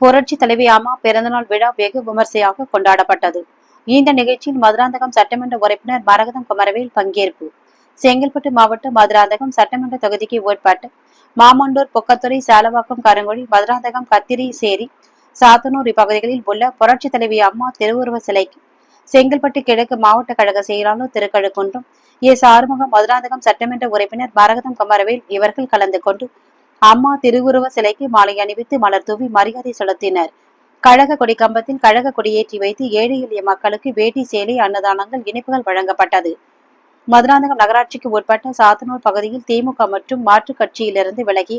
புரட்சி தலைவி அம்மா பிறந்தநாள் விழா வெகு விமர்சையாக கொண்டாடப்பட்டது. இந்த நிகழ்ச்சியில் மதுராந்தகம் சட்டமன்ற உறுப்பினர் மரகதம் குமரவேல் பங்கேற்பு. செங்கல்பட்டு மாவட்டம் மதுராந்தகம் சட்டமன்ற தொகுதிக்கு உட்பட்டு மாமண்டூர் பொக்கத்துறை சேலவாக்கம் கருங்குழி மதுராந்தகம் கத்திரி சேரி சாத்தனூர் இப்பகுதிகளில் உள்ள புரட்சி தலைவி அம்மா திருவுருவ சிலைக்கு செங்கல்பட்டு கிழக்கு மாவட்ட கழக செயலாளர் திருக்கழுக்குன்றும் எஸ் ஆறுமுகம் மதுராந்தகம் சட்டமன்ற உறுப்பினர் மரகதம் குமரவேல் இவர்கள் கலந்து கொண்டு அம்மா திருவுருவ சிலைக்கு மாலை அணிவித்து மலர் தூவி மரியாதை செலுத்தினர். கழக கொடி கம்பத்தில் கழக கொடியேற்றி வைத்து ஏழை எளிய மக்களுக்கு வேட்டி சேலை அன்னதானங்கள் இனிப்புகள் வழங்கப்பட்டது. மதுராந்தகம் நகராட்சிக்கு உட்பட்ட சாத்தனூர் பகுதியில் திமுக மற்றும் மாற்றுக் கட்சியிலிருந்து விலகி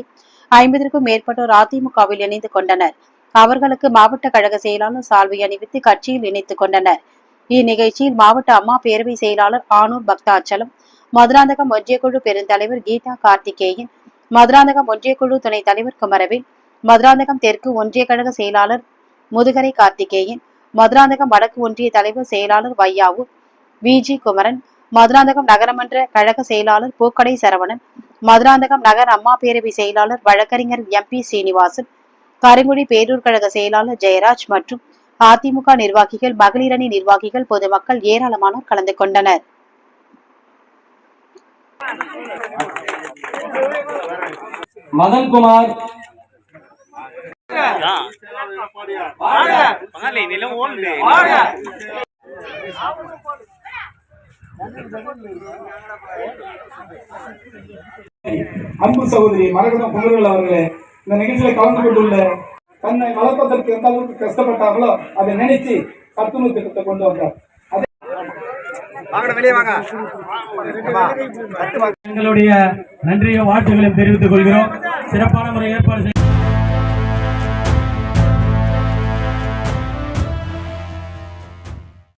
ஐம்பதற்கும் மேற்பட்டோர் அதிமுகவில் இணைந்து கொண்டனர். அவர்களுக்கு மாவட்ட கழக செயலாளர் சால்வை அணிவித்து கட்சியில் இணைத்துக் கொண்டனர். இந்நிகழ்ச்சியில் மாவட்ட அம்மா பேரவை செயலாளர் ஆனூர் பக்தாச்சலம் மதுராந்தகம் ஒன்றிய குழு பெருந்தலைவர் கீதா கார்த்திகேயன் மதுராந்தகம் ஒன்றியக்குழு துணைத் தலைவர் குமரவேல் மதுராந்தகம் தெற்கு ஒன்றிய கழக செயலாளர் முதுகரை கார்த்திகேயன் மதுராந்தகம் வடக்கு ஒன்றிய தலைவர் செயலாளர் வையாவு விஜி குமரன் மதுராந்தகம் நகரமன்ற கழக செயலாளர் பூக்கடை சரவணன் மதுராந்தகம் நகர் அம்மா பேரவை செயலாளர் வழக்கறிஞர் எம். பி. சீனிவாசன் கருங்குடி பேரூர் கழக செயலாளர் ஜெயராஜ் மற்றும் அதிமுக நிர்வாகிகள் மகளிரணி நிர்வாகிகள் பொதுமக்கள் ஏராளமானோர் கலந்து கொண்டனர். மதன்குமார். குமார் அன்பு சகோதரி மரகதம் குமரவேல் அவர்களே இந்த நிகழ்ச்சியில கலந்து கொண்டுள்ள தன்னை வளர்ப்பதற்கு எந்த அளவுக்கு கஷ்டப்பட்டார்களோ அதை நினைச்சு சத்துணவு திட்டத்தை கொண்டு வந்தார். எங்களுடைய நன்றியும் வாழ்த்துக்களையும் தெரிவித்துக் கொள்கிறோம். சிறப்பான முறை ஏற்பாடு செய்ய